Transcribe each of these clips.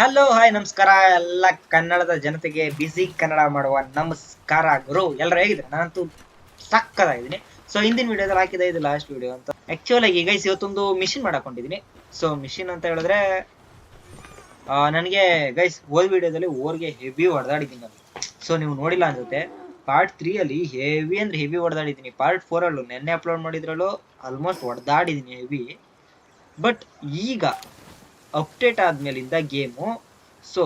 Hello hi ನಮಸ್ಕಾರ. ಎಲ್ಲ ಕನ್ನಡದ ಜನತೆಗೆ ಬಿಸಿ ಕನ್ನಡ ಮಾಡುವ ನಮಸ್ಕಾರ ಗುರು. ಎಲ್ಲರೂ ಹೇಗಿದ್ರೆ ನಾನಂತೂ ಸಕ್ಕದಾಗಿದ್ದೀನಿ ಸೊ ಹಿಂದಿನ ವಿಡಿಯೋದಲ್ಲಿ ಹಾಕಿದ ಇದು ಲಾಸ್ಟ್ ವಿಡಿಯೋ ಅಂತ. ಆಕ್ಚುಲ್ ಆಗಿ ಗೈಸ್ ಇವತ್ತೊಂದು ಮಿಷಿನ್ ಮಾಡಕೊಂಡಿದ್ದೀನಿ. ಸೊ ಮಿಷಿನ್ ಅಂತ ಹೇಳಿದ್ರೆ ನನಗೆ ಗೈಸ್ ಓದ್ ವಿಡಿಯೋದಲ್ಲಿ ಓರ್ಗೆ ಹೆವಿ ಹೊಡೆದಾಡಿದ್ದೀನಿ ನಾನು. ಸೊ ನೀವು ನೋಡಿಲ್ಲ ಅನ್ಸುತ್ತೆ. ಪಾರ್ಟ್ ತ್ರೀ ಅಲ್ಲಿ ಹೆವಿ ಅಂದ್ರೆ ಹೆವಿ ಹೊಡೆದಾಡಿದ್ದೀನಿ. ಪಾರ್ಟ್ ಫೋರ್ ಅಲ್ಲೂ ನೆನ್ನೆ ಅಪ್ಲೋಡ್ ಮಾಡಿದ್ರಲ್ಲೂ ಆಲ್ಮೋಸ್ಟ್ ಹೊಡೆದಾಡಿದ್ದೀನಿ ಹೆವಿ ಬಟ್ ಈಗ ಅಪ್ಡೇಟ್ ಆದ್ಮೇಲಿಂದ ಗೇಮು ಸೊ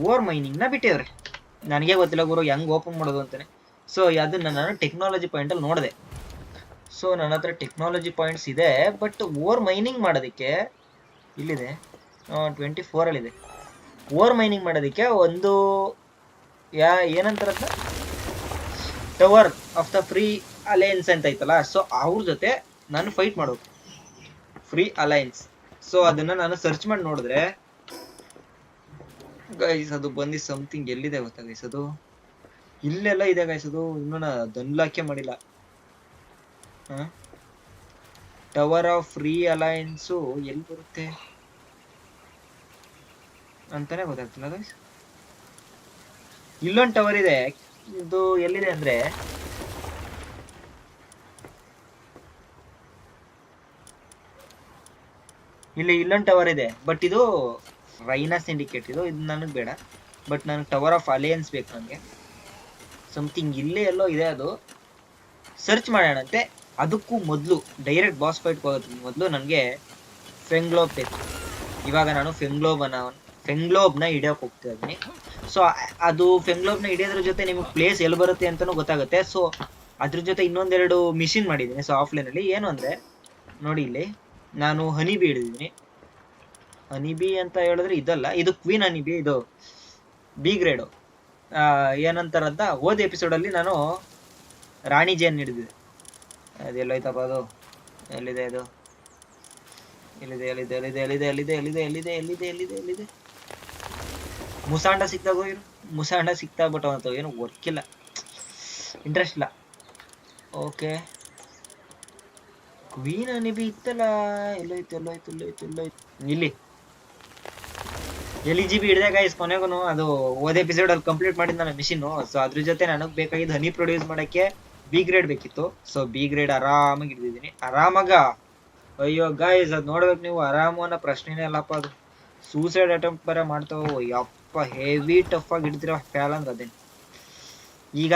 ಓವರ್ ಮೈನಿಂಗ್ನ ಬಿಟ್ಟಿದ್ರೆ ನನಗೆ ಗೊತ್ತಿಲ್ಲ ಗುರು, ಹೆಂಗ್ ಓಪನ್ ಮಾಡೋದು ಅಂತಾನೆ. ಸೊ ಅದನ್ನ ನಾನು ಟೆಕ್ನಾಲಜಿ ಪಾಯಿಂಟಲ್ಲಿ ನೋಡಿದೆ. ಸೊ ನನ್ನ ಹತ್ರ ಟೆಕ್ನಾಲಜಿ ಪಾಯಿಂಟ್ಸ್ ಇದೆ ಬಟ್ ಓವರ್ ಮೈನಿಂಗ್ ಮಾಡೋದಕ್ಕೆ ಇಲ್ಲಿದೆ. ಟ್ವೆಂಟಿ ಫೋರಲ್ಲಿದೆ ಓವರ್ ಮೈನಿಂಗ್ ಮಾಡೋದಕ್ಕೆ ಒಂದು, ಯಾ ಏನಂತಾರ tower of the free alliance ಅಂತ ಐತಲ್ಲ ಸೊ ಅವ್ರ ಜೊತೆ ನಾನು ಫೈಟ್ ಮಾಡೋದು ಫ್ರೀ ಅಲಯನ್ಸ್ ಸೊ ಅದನ್ನ ನಾನು ಸರ್ಚ್ ಮಾಡಿ ನೋಡಿದ್ರೆ ಗೈಸ್ ಅದು ಬಂದಿ ಸಮಥಿಂಗ್ ಎಲ್ಲಿದೆ ಗೊತ್ತಾ ಗೈಸ್ ಅದು? ಇಲ್ಲೆಲ್ಲ ಇದೆ ಗೈಸ್ ಅದು. ಇನ್ನೂ ದನ್ಲಾಕೆ ಮಾಡಿಲ್ಲ. ಟವರ್ ಆಫ್ ಫ್ರೀ ಅಲಯನ್ಸು ಎಲ್ಲಿ ಬರುತ್ತೆ? ಅಂತಾನೆ ಗೊತ್ತಾಗ್ತಿಲ್ಲ ಗೈಸ್ ಇಲ್ಲೊಂದು ಟವರ್ ಇದೆ. ಇದು ಎಲ್ಲಿದೆ ಅಂದ್ರೆ ಇಲ್ಲಿ ಇಲ್ಲೊಂದು ಟವರ್ ಇದೆ. ಬಟ್ ಇದು ರೈನಾ ಸಿಂಡಿಕೇಟ್ ಇದು. ಇದು ನನಗೆ ಬೇಡ. ಬಟ್ ನನಗೆ ಟವರ್ ಆಫ್ ಅಲಿಯನ್ಸ್ ಬೇಕು ನನಗೆ ಸಮಥಿಂಗ್ ಇಲ್ಲೇ ಎಲ್ಲೋ ಇದೆ ಅದು. ಸರ್ಚ್ ಮಾಡೋಣಂತೆ. ಅದಕ್ಕೂ ಮೊದಲು ಡೈರೆಕ್ಟ್ ಬಾಸ್ ಫೈಟ್ ಹೋಗೋದಕ್ಕೆ ಮೊದಲು ನನಗೆ ಫೆಂಗ್ಲೋಬ್ ಬೇಕು. ಇವಾಗ ನಾನು ಫೆಂಗ್ಲೋಬನ ಫೆಂಗ್ಲೋಬ್ನ ಹಿಡಿಯೋಕೆ ಹೋಗ್ತಾ ಇದ್ದೀನಿ. ಸೊ ಅದು ಫೆಂಗ್ಲೋಬ್ನ ಹಿಡಿಯೋದ್ರ ಜೊತೆ ನಿಮಗೆ ಪ್ಲೇಸ್ ಎಲ್ಲಿ ಬರುತ್ತೆ ಅಂತಲೂ ಗೊತ್ತಾಗುತ್ತೆ. ಸೊ ಅದ್ರ ಜೊತೆ ಇನ್ನೊಂದೆರಡು ಮಿಷಿನ್ ಮಾಡಿದ್ದೀನಿ. ಸೊ ಆಫ್ಲೈನಲ್ಲಿ ಏನು ಅಂದರೆ, ನೋಡಿ ಇಲ್ಲಿ. ನಾನು ಹನಿ ಬಿ ಹಿಡಿದಿದ್ದೀನಿ ಹನಿ ಬಿ ಅಂತ ಹೇಳಿದ್ರೆ ಇದಲ್ಲ, ಇದು ಕ್ವೀನ್ ಹನಿ ಬಿ, ಇದು ಬಿ ಗ್ರೇಡು ಏನಂತಾರಂತ ಎಪಿಸೋಡ್ ಎಪಿಸೋಡಲ್ಲಿ ನಾನು ರಾಣಿ ಜೇನ್ ಹಿಡಿದಿದೆ ಅದೆಲ್ಲೋಯ್ತಪ್ಪ ಅದು? ಎಲ್ಲಿದೆ ಅದು? ಎಲ್ಲಿದೆ ಎಲ್ಲಿದೆ ಎಲ್ಲಿದೆ ಎಲ್ಲಿದೆ ಎಲ್ಲಿದೆ ಎಲ್ಲಿದೆ ಎಲ್ಲಿದೆ ಎಲ್ಲಿದೆ ಎಲ್ಲಿದೆ ಎಲ್ಲಿದೆ? ಮುಸಾಂಡ ಸಿಕ್ತಾಗ ಇರು ಮುಸಾಂಡ ಸಿಕ್ತಾ ಬಟ್ ಅವನಂತ ಏನು? ವರ್ಕ್ ಇಲ್ಲ. ಇಂಟ್ರೆಸ್ಟ್ ಇಲ್ಲ. ಓಕೆ ಕ್ವೀನ್ ಅನಿಬಿ ಇತ್ತಲ್ಲ, ಎಲ್ಲೋಯ್ತು ಎಲ್ಲೋಯ್ತು ಎಲ್ಲೋಯ್ತು ಎಲ್ಲೋಯ್ತು. ಇಲ್ಲಿ. ಎಲ್ ಜಿ ಬಿ ಹಿಡಿದೆ ಗೈಸ್ ಕೊನೆಗೂ ಅದು ಓದ್ ಎಪಿಸೋಡ್ ಅಲ್ಲಿ ಕಂಪ್ಲೀಟ್ ಮಾಡಿದ್ ನಾನು ಮಿಷಿನ್ ಸೊ ಅದ್ರ ಜೊತೆ ನನಗೆ ಬೇಕಾಗಿದ್ದು ಹನಿ ಪ್ರೊಡ್ಯೂಸ್ ಮಾಡಕ್ಕೆ ಬಿ ಗ್ರೇಡ್ ಬೇಕಿತ್ತು. ಸೊ ಬಿ ಗ್ರೇಡ್ ಆರಾಮಾಗಿ ಹಿಡಿದಿದ್ದೀನಿ. ಆರಾಮಾಗ? ಅಯ್ಯೋ ಗೈಸ್ ಅದು ನೋಡ್ಬೇಕು ನೀವು. ಆರಾಮು ಅನ್ನೋ ಪ್ರಶ್ನೆನೇ ಅಲ್ಲಪ್ಪ ಅದು. ಸೂಸೈಡ್ ಅಟೆಂಪ್ಟ್ ಬರ ಮಾಡ್ತಾವ. ಯಪ್ಪ ಹೆವಿ ಟಫ್ ಆಗಿ ಹಿಡಿದಿರೋ ಫ್ಯಾಲ್ ಅಂದ್ರೆ ಅದೇನು? ಈಗ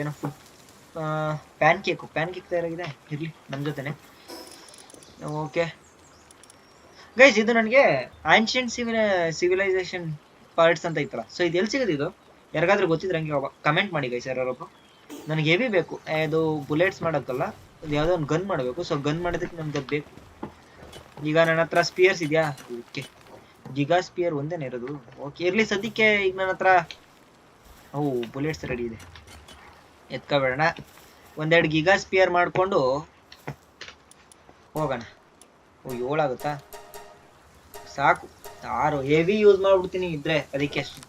ಏನೋ food pancake pancake ತಯಾರಾಗಿದೆ. ಇರಲಿ ನಮ್ಮ ಜೊತೆನೆ. ಓಕೆ ಗೈಸ್ ಇದು ನನಗೆ ಆನ್ಷಿಯಂಟ್ ಸಿವಿಲ ಸಿವಿಲೈಸೇಷನ್ ಪಾರ್ಟ್ಸ್ ಅಂತ ಇತ್ತಲ್ಲ. ಸೊ ಇದು ಎಲ್ಲಿ ಸಿಗೋದು ಇದು? ಯಾರಿಗಾದ್ರೂ ಗೊತ್ತಿದ್ರೆ ಹಂಗೆ ಕಮೆಂಟ್ ಮಾಡಿ ಗೈಸ್ ಯಾರೊಬ್ಬರು ನನಗೆ ಹೆವಿ ಬೇಕು. ಅದು ಬುಲೆಟ್ಸ್ ಮಾಡೋಕ್ಕಲ್ಲ. ಅದು ಯಾವುದೋ ಒಂದು ಗನ್ ಮಾಡಬೇಕು. ಸೊ ಗನ್ ಮಾಡೋದಕ್ಕೆ ನಮ್ಗೆ ಬೇಕು. ಈಗ ನನ್ನ ಹತ್ರ ಸ್ಪಿಯರ್ಸ್ ಇದೆಯಾ? ಓಕೆ. ಗಿಗಾ ಸ್ಪಿಯರ್ ಒಂದೇನೇ ಇರೋದು. ಓಕೆ ಇರಲಿ, ಸದ್ಯಕ್ಕೆ ಈಗ ನನ್ನ ಹತ್ರ ಓ ಬುಲೆಟ್ಸ್ ರೆಡಿ ಇದೆ. ಎತ್ಕೋಬೇಡ ಒಂದೆರಡು ಗಿಗಾ ಸ್ಪಿಯರ್ ಮಾಡಿಕೊಂಡು ಹೋಗೋಣ. ಓ, ಏಳಾಗುತ್ತಾ? ಸಾಕು. ಆರು ಹೆವಿ ಯೂಸ್ ಮಾಡ್ಬಿಡ್ತೀನಿ ಇದ್ರೆ ಅದಕ್ಕೆ ಅಷ್ಟು.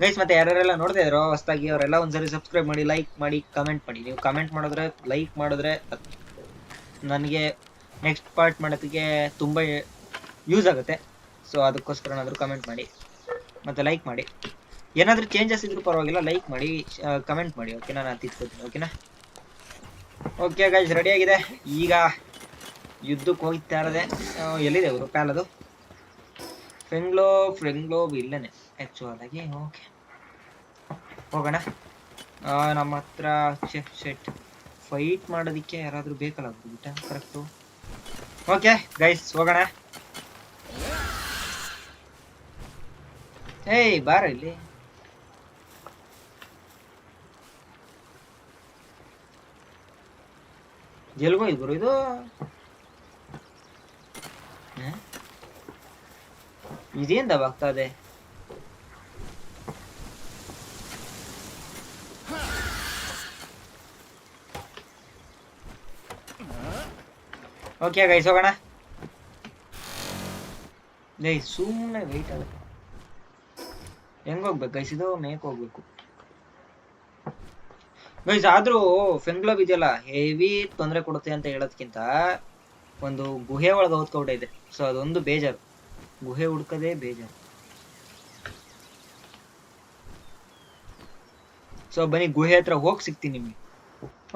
ಗೈಸ್ ಮತ್ತೆ ಯಾರ್ಯಾರೆಲ್ಲ ನೋಡ್ತಾ ಇದ್ರು, ಹೊಸ್ದಾಗಿ ಅವರೆಲ್ಲ ಒಂದ್ಸರಿ ಸಬ್ಸ್ಕ್ರೈಬ್ ಮಾಡಿ ಲೈಕ್ ಮಾಡಿ ಕಮೆಂಟ್ ಮಾಡಿ. ನೀವು ಕಮೆಂಟ್ ಮಾಡಿದ್ರೆ ಲೈಕ್ ಮಾಡಿದ್ರೆ ನನಗೆ ನೆಕ್ಸ್ಟ್ ಪಾರ್ಟ್ ಮಾಡೋದಕ್ಕೆ ತುಂಬ ಯೂಸ್ ಆಗುತ್ತೆ. ಸೊ ಅದಕ್ಕೋಸ್ಕರನಾದರೂ ಕಮೆಂಟ್ ಮಾಡಿ. ಮತ್ತು ಲೈಕ್ ಮಾಡಿ. ಏನಾದರೂ ಚೇಂಜಸ್ ಇದ್ರೂ ಪರವಾಗಿಲ್ಲ ಲೈಕ್ ಮಾಡಿ ಕಮೆಂಟ್ ಮಾಡಿ ಓಕೆನಾ ನಾನು ತಿಳ್ಕೊತೀನಿ ಓಕೆನಾ ಓಕೆ ಗೈಸ್ ರೆಡಿ ಆಗಿದೆ. ಈಗ ಯುದ್ಧಕ್ಕೆ ಹೋಗ್ತಾ ಇರೋದೆ. ಎಲ್ಲಿದೆ ಅವರು ಪ್ಯಾಲ್ ಅದು? ಫ್ರೆಂಗ್ಲೋ ಫ್ರೆಂಗ್ಲೋಬ್ ಇಲ್ಲನೇ ಆ್ಯಕ್ಚುಲಾಗಿ ಓಕೆ ಹೋಗೋಣ. ನಮ್ಮ ಹತ್ರ ಚೆಕ್ ಸೆಟ್ ಫೈಟ್ ಮಾಡೋದಕ್ಕೆ ಯಾರಾದರೂ ಬೇಕಲ್ಲ ಬಿಟ್ಟ ಕರೆಕ್ಟು ಓಕೆ ಗೈಸ್ ಹೋಗೋಣ. ಏಯ್, ಬಾರ ಇಲ್ಲಿ. ಎಲ್ಗೋಯ್ತು ಗುರು ಇದು ಇದೇನ್ ದಬಾಗ್ತಾ ಇದೆ ಓಕೆ ಗೈಸ್ ಹೋಗೋಣ ಗೈಸ್ ಸುಮ್ಮನೆ ವೆಯ್ಟ್ ಆಗುತ್ತೆ ಹೆಂಗ್ ಹೋಗ್ಬೇಕು ಗೈಸ್ ಇದು ಮೇಕ್ ಹೋಗ್ಬೇಕು ಗೈಸ್ ಆದ್ರೂ ಫೆಂಗ್ಲೋಬ್ ಇದೆಯಲ್ಲ ಹೆವಿ ತೊಂದರೆ ಕೊಡುತ್ತೆ ಅಂತ ಹೇಳೋದಕ್ಕಿಂತ ಒಂದು ಗುಹೆ ಒಳಗೆ ಹೊತ್ಕೊಬಿಟ್ಟೈತೆ ಸೊ ಅದೊಂದು ಬೇಜಾರು. ಗುಹೆ ಹುಡ್ಕದೇ ಬೇಜಾರು. ಸೊ ಬನ್ನಿ, ಗುಹೆ ಹತ್ರ ಹೋಗಿ ಸಿಗ್ತೀನಿ ನಿಮಗೆ.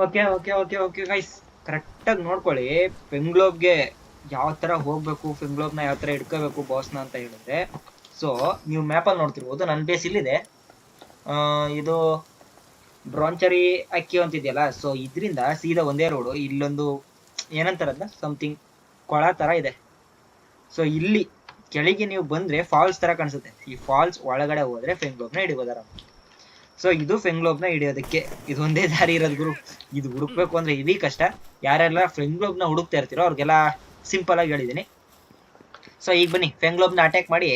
Okay okay okay okay guys ಕರೆಕ್ಟಾಗಿ ನೋಡ್ಕೊಳ್ಳಿ. ಫೆಂಗ್ಲೋಬ್ಗೆ ಯಾವ ತರ ಹೋಗಬೇಕು ಫೆಂಗ್ಲೋಬ್ನ ಯಾವ ತರ ಹಿಡ್ಕೋಬೇಕು ಬಾಸ್ನ ಅಂತ ಹೇಳಿದ್ರೆ. ಸೊ ನೀವು ಮ್ಯಾಪಲ್ಲಿ ನೋಡ್ತಿರ್ಬೋದು. ನನ್ನ ಬೇಸ್ ಇಲ್ಲಿದೆ. ಇದು ಬ್ರಾಂಚರಿ ಅಕ್ಕಿ ಅಂತಿದೆಯಲ್ಲ ಸೊ ಇದರಿಂದ ಸೀದಾ ಒಂದೇ ರೋಡು ಇಲ್ಲೊಂದು ಏನಂತಾರಲ್ಲ ಸಮಥಿಂಗ್ ಕೊಳ ತರ ಇದೆ. ಸೊ ಇಲ್ಲಿ ಕೆಳಗೆ ನೀವು ಬಂದ್ರೆ ಫಾಲ್ಸ್ ತರ ಕಾಣಿಸುತ್ತೆ. ಈ ಫಾಲ್ಸ್ ಒಳಗಡೆ ಹೋದ್ರೆ ಫೆಂಗ್ಲೋಬ್ನ ಹಿಡಿಬೋದಾರ. ಸೊ ಇದು ಫೆಂಗ್ಲೋಬ್ನ ಹಿಡಿಯೋದಕ್ಕೆ ಒಂದೇ ದಾರಿ ಇರೋದು ಗುರು. ಇದು ಹುಡುಕ್ಬೇಕು ಅಂದ್ರೆ ಇವೀ ಕಷ್ಟ. ಯಾರೆಲ್ಲ ಫೆಂಗ್ಲೋಬ್ನ ಹುಡುಕ್ತಾ ಇರ್ತೀರೋ ಅವ್ರಿಗೆಲ್ಲ ಸಿಂಪಲ್ ಆಗಿ ಹೇಳಿದೀನಿ. ಸೊ ಈಗ ಬನ್ನಿ, ಫೆಂಗ್ಲೋಬ್ನ ಅಟ್ಯಾಕ್ ಮಾಡಿ,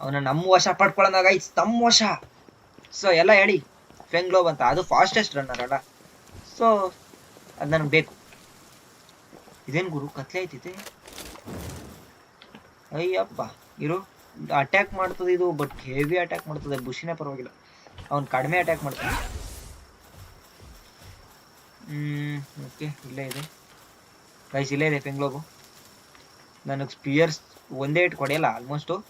ಅವನ ನಮ್ಮ ವಶ ಪಡ್ಕೊಳ್ಳೋಣ ತಮ್ಮ ವಶ. ಸೊ ಎಲ್ಲ ಹೇಳಿ ಫೆಂಗ್ಲೋಬ್ ಅಂತ. ಅದು ಫಾಸ್ಟೆಸ್ಟ್ ರನ್ನರ್ ಅಲ್ಲ. ಸೊ ಅದು ನನಗೆ ಬೇಕು. ಇದೇನು ಗುರು? ಕತ್ಲೆ ಐತಿದೆ ಅಯ್ಯಪ್ಪ. ಇರು. ಅಟ್ಯಾಕ್ ಮಾಡ್ತದೆ ಇದು ಬಟ್ ಹೆವಿ ಅಟ್ಯಾಕ್ ಮಾಡ್ತದೆ. ಬುಷಿನೇ ಪರವಾಗಿಲ್ಲ. ಅವನು ಕಡಿಮೆ ಅಟ್ಯಾಕ್ ಮಾಡ್ತಾನೆ. Hmm, okay. ಇಲ್ಲೇ ಇದೆ. ಗೈಸ್ ಇಲ್ಲೇ ಇದೆ ಪೆಂಗ್ಲೋಬು ನನಗೆ ಸ್ಪಿಯರ್ಸ್ ಒಂದೇ ಇಟ್ಟು ಕೊಡೆಯಲ್ಲ almost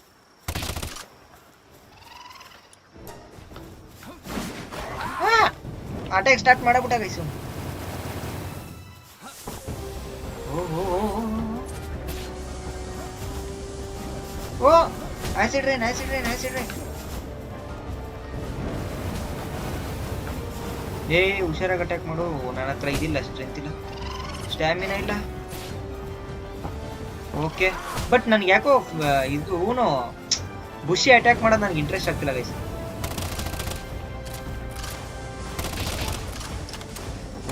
attack start ಮಾಡಬಿಟ್ಟ guys oh acid rain acid rain acid rain ಏ, ಹುಷಾರಾಗಿ ಅಟ್ಯಾಕ್ ಮಾಡು. ನನ್ನ ಹತ್ರ ಇದಿಲ್ಲ ಸ್ಟ್ರೆಂತ್ ಇಲ್ಲ. ಸ್ಟ್ಯಾಮಿನಾ ಇಲ್ಲ. ಓಕೆ ಬಟ್ ನನ್ಗೆ ಯಾಕೋ ಇದು ಬುಷಿ ಅಟ್ಯಾಕ್ ಮಾಡೋದು ನನಗೆ ಇಂಟ್ರೆಸ್ಟ್ ಆಗ್ತಿಲ್ಲ guys